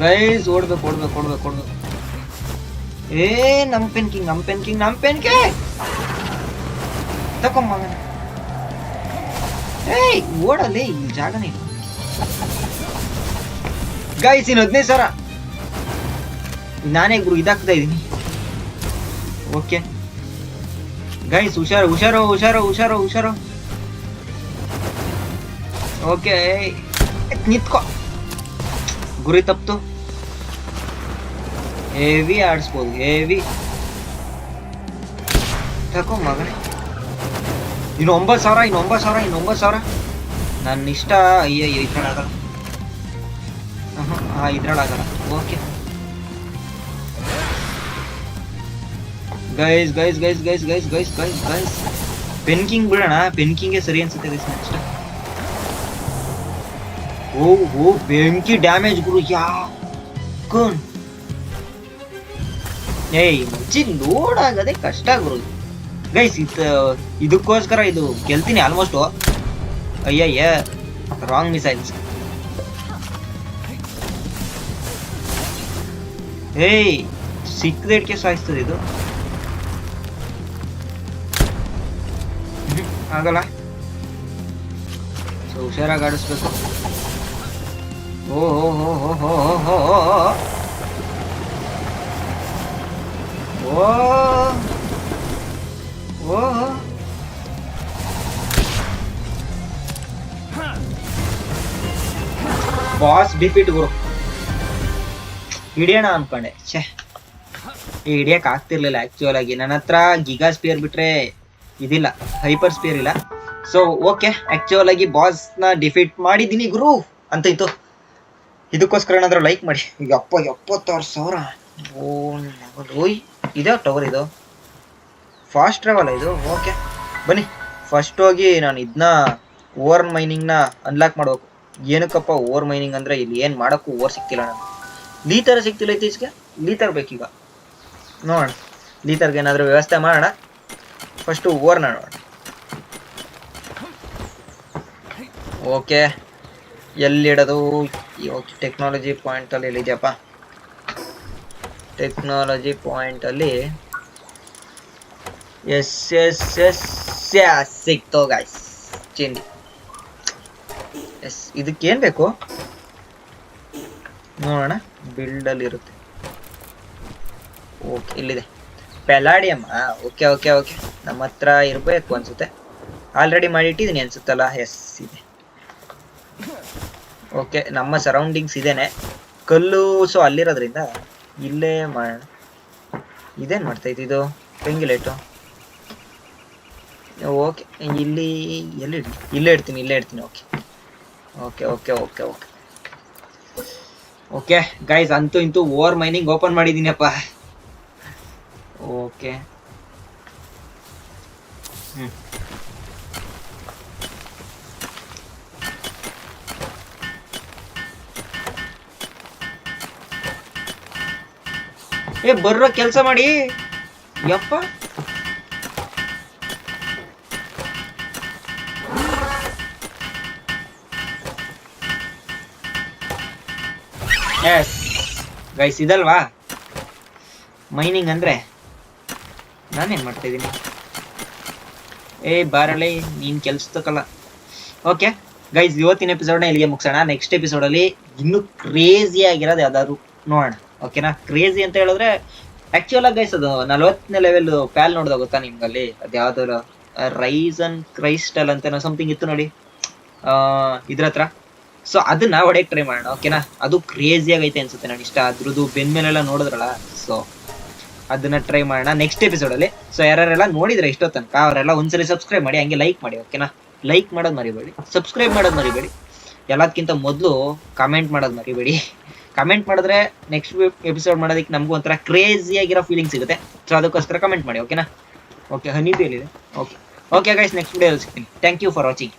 ಗೈಸ್ ಓಡ್ಬೇಕು ಓಡ್ಬೇಕು ಓಡ್ಬೇಕು ಓಡ್ಬೇಕು. ಏ, ನಮ್ ಪೆನ್ ಕಿಂಗ್ ನಮ್ ಪೆನ್ ಕಿಂಗ್ ನಮ್ ಪೆನ್ ಕಿಂಗ್ ತಕೊಂಬ ಏಯ್, ಓಡಲ್ಲಿ ಇಲ್ಲಿ ಜಾಗನೇ ಗೈಸ್ ಇನ್ನು ಹದಿನೈದು ಸಾವಿರ. ನಾನೇ ಗುರು, ಇದಾಗ್ತಾ ಇದ್ದೀನಿ. ಓಕೆ ಗೈಸ್ ಹುಷಾರು ಹುಷಾರು ಹುಷಾರು ಹುಷಾರು ಹುಷಾರು. ಓಕೆ ನಿಂತ್ಕೋ. ಗುರಿ ತಪ್ತು. ಹೆವಿ ಆಡಿಸ್ಬೋದು ಹೆವಿ ತಕೋ ಮಗನೇ. ಇನ್ನು ಒಂಬತ್ತು ಸಾವಿರ ಇನ್ನು ಒಂಬತ್ತು ಸಾವಿರ ಇನ್ನು ಒಂಬತ್ತು ಸಾವಿರ ನನ್ನ ಇಷ್ಟ ಅಯ್ಯೋ ಆಗಲ್ಲ. ಹಾಂ ಇದ್ರೊಳಗಲ್ಲ okay guys guys guys guys guys guys guys guys Penking ಬಿಡೋಣ ಪೆನ್ಕಿಂಗೇ ಸರಿ ಅನ್ಸುತ್ತೆ ಗೈಸ್ ನೆಕ್ಸ್ಟ್ ಬೆಂಕಿ ಡ್ಯಾಮೇಜ್ ಗುರು ಯಾಕನ್ ಏಯ್ ಮುಚ್ಚಿ ಲೋಡ್ ಆಗದೆ ಕಷ್ಟ ಗುರು ಗೈಸ್ ಇತ್ ಇದಕ್ಕೋಸ್ಕರ ಇದು ಗೆಲ್ತೀನಿ ಆಲ್ಮೋಸ್ಟು ಅಯ್ಯಯ್ಯ ರಾಂಗ್ ಮಿಸೈಲ್ಸ್ ಏಯ್ ಸಿಕ್ಕದೇಡ್ಕೆ ಸಾಯಿಸ್ತದೆ ಇದು ಆಗಲ್ಲ ಸೊ ಹುಷಾರಾಗಿ ಆಡಿಸ್ಬೇಕು ಓ ಹೋ ಹೋ ಹೋ ಹೋ ಓ ಓ ಬಾಸ್ ಡಿಫೀಟ್ ಗುರು. ಹಿಡಿಯೋಣ ಅನ್ಕೊಂಡೆ. ಛೇ. ಹಿಡಿಯಕ್ ಆಗ್ತಿರ್ಲಿಲ್ಲ ಆಕ್ಚುಯಲ್ ಆಗಿ. ನನ್ನ ಹತ್ರ ಗಿಗಾ ಸ್ಪಿಯರ್ ಬಿಟ್ರೆ ಇದಿಲ್ಲ. ಹೈಪರ್ ಸ್ಪಿಯರ್ ಇಲ್ಲ. ಸೊ ಓಕೆ ಆಕ್ಚುಯಲ್ ಆಗಿ ಬಾಸ್ನ ಡಿಫೀಟ್ ಮಾಡಿದ್ದೀನಿ ಗುರು. ಅಂತ ಇತ್ತು. ಇದಕ್ಕೋಸ್ಕರ ಏನಾದ್ರು ಲೈಕ್ ಮಾಡಿ. ಈಗ ಅಪ್ಪ, ಎಪ್ಪತ್ತಾರು ಸಾವಿರ. ಓ. ಓಯ್ ಇದೆ ಟವರ್ ಇದು. ಫಾಸ್ಟ್ ಟ್ರಾವೆಲ್ ಇದು? ಓಕೆ ಬನ್ನಿ. ಫಸ್ಟ್ ಹೋಗಿ ನಾನು ಇದನ್ನ ಓವರ್ ಮೈನಿಂಗ್ನ ಅನ್ಲಾಕ್ ಮಾಡಬೇಕು. ಏನಕ್ಕಪ್ಪ ಓವರ್ ಮೈನಿಂಗ್ ಅಂದರೆ ಇಲ್ಲಿ ಏನು ಮಾಡೋಕ್ಕೂ ಓವರ್ ಸಿಕ್ತಿಲ್ಲ ನಾನು ಲೀತರ ಸಿಕ್ತಿಲ್ಲ ಇತ್ತೀಚೆಗೆ. ಲೀತರ್ ಬೇಕೀಗ. ನೋಡೋಣ. ಲೀತರ್ಗೆ ಏನಾದರೂ ವ್ಯವಸ್ಥೆ ಮಾಡೋಣ. ಫಸ್ಟು ಓವರ್ನ ನೋಡೋಣ. ಓಕೆ ಎಲ್ಲಿಡೋದು? ಟೆಕ್ನಾಲಜಿ ಪಾಯಿಂಟಲ್ಲಿ ಎಲ್ಲಿದೆಯಪ್ಪ ಟೆಕ್ನಾಲಜಿ ಪಾಯಿಂಟಲ್ಲಿ ಎಸ್ ಎಸ್ ಎಸ್ ಸಿಕ್ತೋ ಗಾಯ್ಸ್ ಚೇಂಜ್ ಎಸ್ ಇದಕ್ಕೇನು ಬೇಕು? ನೋಡೋಣ ಬಿಲ್ಡಲ್ಲಿ ಇರುತ್ತೆ. ಓಕೆ, ಇಲ್ಲಿದೆ. Palladium okay okay okay. ನಮ್ಮ ಹತ್ರ ಇರಬೇಕು ಅನ್ಸುತ್ತೆ. ಆಲ್ರೆಡಿ ಮಾಡಿಟ್ಟಿದ್ದೀನಿ ಅನ್ಸುತ್ತಲ್ಲ? ಎಸ್ ಇದೆ. ಓಕೆ, ನಮ್ಮ ಸರೌಂಡಿಂಗ್ಸ್ ಇದೇನೆ. ಕಲ್ಲು ಸೊ ಅಲ್ಲಿರೋದ್ರಿಂದ ಇಲ್ಲೇ ಮಾಡೋಣ ಇದೇನು ಮಾಡ್ತೈತಿ ಇದು ಪೆಂಗಿಲೇಟು ಓಕೆ, ಇಲ್ಲಿ, ಎಲ್ಲಿ ಇಲ್ಲೇ ಇಡ್ತೀನಿ ಇಲ್ಲೇ ಇಡ್ತೀನಿ, okay. Okay okay okay okay. Okay guys ಅಂತೂ ಇಂತೂ ಓವರ್ ಮೈನಿಂಗ್ ಓಪನ್ ಮಾಡಿದ್ದೀನಪ್ಪ. ಓಕೆ. ಹ್ಞೂ ಏ, ಬರ್ರೋ ಕೆಲಸ ಮಾಡಿ. ಯಪ್ಪ. Yes guys ಇದಲ್ವಾ? ಮೈನಿಂಗ್ ಅಂದ್ರೆ ನಾನೇನ್ ಮಾಡ್ತಾ ಇದ್ದೀನಿ ಏ ಬಾರಳೆ ನೀನ್ ಕೆಲ್ಸದಕ್ಕಲ್ಲ ಓಕೆ ಗೈಸ್ ಇವತ್ತಿನ ಎಪಿಸೋಡ್ನ ಇಲ್ಲಿಗೆ ಮುಗಿಸೋಣ. ನೆಕ್ಸ್ಟ್ ಎಪಿಸೋಡಲ್ಲಿ ಇನ್ನೂ ಕ್ರೇಜಿ ಆಗಿರೋದು ಯಾವ್ದಾದ್ರು ನೋಡೋಣ. ಓಕೆನಾ ಕ್ರೇಜಿ ಅಂತ ಹೇಳಿದ್ರೆ ಆಕ್ಚುಯಲ್ ಆಗಿ ಗೈಸ್ ಅದು ನಲವತ್ತನೇ ಲೆವೆಲ್ ಪ್ಯಾಲ್ ನೋಡಿದಾಗ ಗೊತ್ತಾ ನಿಮ್ಗಲ್ಲಿ? ಅದು ಯಾವ್ದಾದ್ರು ರೈಸನ್ ಕ್ರೈಸ್ಟಲ್ ಅಂತ ಸಮಥಿಂಗ್ ಇತ್ತು ನೋಡಿ. ಇದ್ರ ಹತ್ರ. ಸೊ ಅದನ್ನ ಹೊಡೆಯಕ್ ಟ್ರೈ ಮಾಡೋಣ ಓಕೆನಾ ಅದು ಕ್ರೇಜಿ ಆಗೈತೆ ಅನ್ಸುತ್ತೆ ನಾನು ಇಷ್ಟ ಅದ್ರದ್ದು ಬೆನ್ ಮೇಲೆಲ್ಲ ನೋಡಿದ್ರಲ್ಲ ಸೊ ಅದನ್ನ ಟ್ರೈ ಮಾಡೋಣ ನೆಕ್ಸ್ಟ್ ಎಪಿಸೋಡ್ ಅಲ್ಲಿ. ಸೊ ಯಾರೆಲ್ಲ ನೋಡಿದ್ರೆ ಇಷ್ಟೋ ತನಕ, ಅವರೆಲ್ಲ ಒಂದ್ಸರಿ ಸಬ್ಸ್ಕ್ರೈಬ್ ಮಾಡಿ, ಹಂಗೆ ಲೈಕ್ ಮಾಡಿ ಓಕೆನಾ ಲೈಕ್ ಮಾಡೋದು ಮರಿಬೇಡಿ. ಸಬ್ಸ್ಕ್ರೈಬ್ ಮಾಡೋದು ಮರಿಬೇಡಿ. ಎಲ್ಲದಕ್ಕಿಂತ ಮೊದಲು ಕಮೆಂಟ್ ಮಾಡೋದು ಮರಿಬೇಡಿ. ಕಮೆಂಟ್ ಮಾಡಿದ್ರೆ ನೆಕ್ಸ್ಟ್ ಎಪಿಸೋಡ್ ಮಾಡೋದಕ್ಕೆ ನಮಗೂ ಒಂಥರ ಕ್ರೇಜಿ ಆಗಿರೋ ಫೀಲಿಂಗ್ ಸಿಗುತ್ತೆ. ಸೊ ಅದಕ್ಕೋಸ್ಕರ ಕಮೆಂಟ್ ಮಾಡಿ ಓಕೆನಾ ಓಕೆ ಹನಿ ಎಲ್ಲಿದೆ? Okay okay guys next video ಸಿಗ್ತೀನಿ. Thank you for watching